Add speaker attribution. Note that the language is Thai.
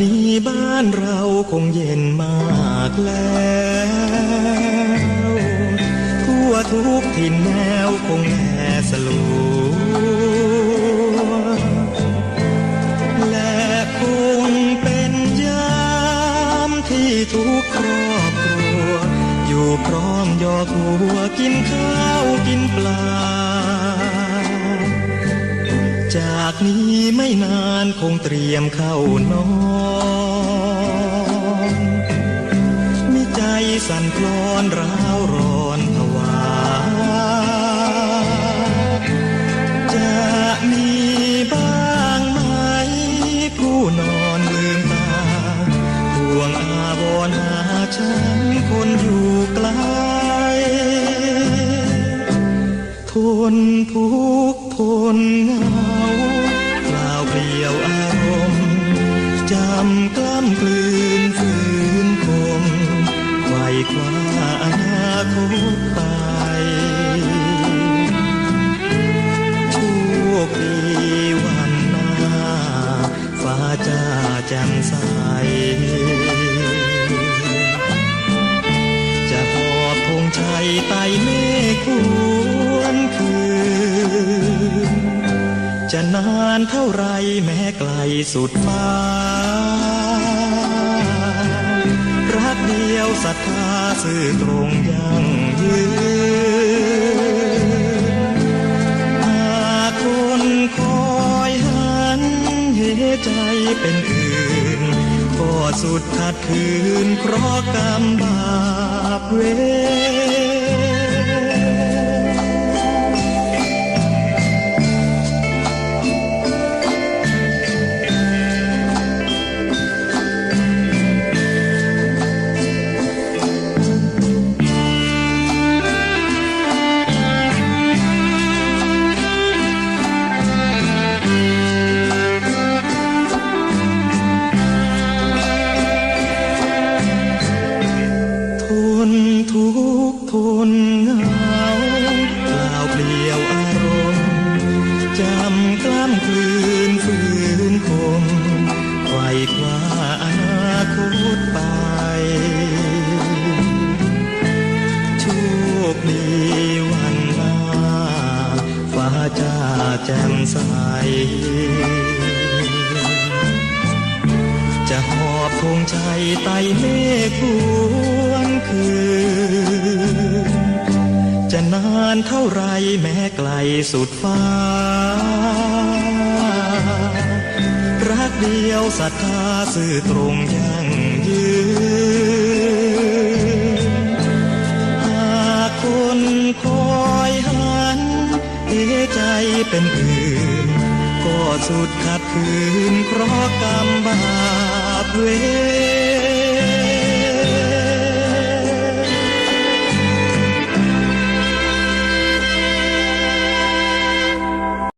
Speaker 1: นี่บ้านเราคงเย็นมากแล้วทั่วทุกถิ่นแนวคงแลสลัวและคงเป็นยามที่ทุกครอบครัว อยู่พร้อมยอกหัวกินข้าวกินปลา จากนี้ไม่นานคงเตรียมเข้านอนมิใจสั่นคลอนร้าวร้อนผวา จะมีบ้างไหม ผู้นอนลืมตาห่วงอาวรหาฉันคนอยู่ไกลทนทุกทนเหงา เปลี่ยวอารมณ์จำกล้ำกลืนฝืนคมไขว่คว้าอนาคตไปโชคดีวันหน้าฟ้าจ้าแจ่มใสจะหอบธงชัยไต่เมฆค จะนานเท่าไรแม้ไกลสุดฟ้า รักเดียวศรัทธาสื่อตรงยั่งยืนหากคนคอยหันเหใจเป็นอื่นก็สุดขัดขืนเพราะกรรมบาปเวร จำกล้ำกลืนฝืนคมไขว่คว้าอนาคตไปโชคดีวันหน้าฟ้าจ้าแจ่มใสจะหอบธงชัยไต่เมฆควรคืนจะนานเท่าไรแม้ไกลสุดฟ้า เดียวศรัทธาสื่อตรงยั่งยืนหากคนคอยหันเอใจเป็นอื่น ก็สุดขัดคืนเพราะกรรมบาปเวร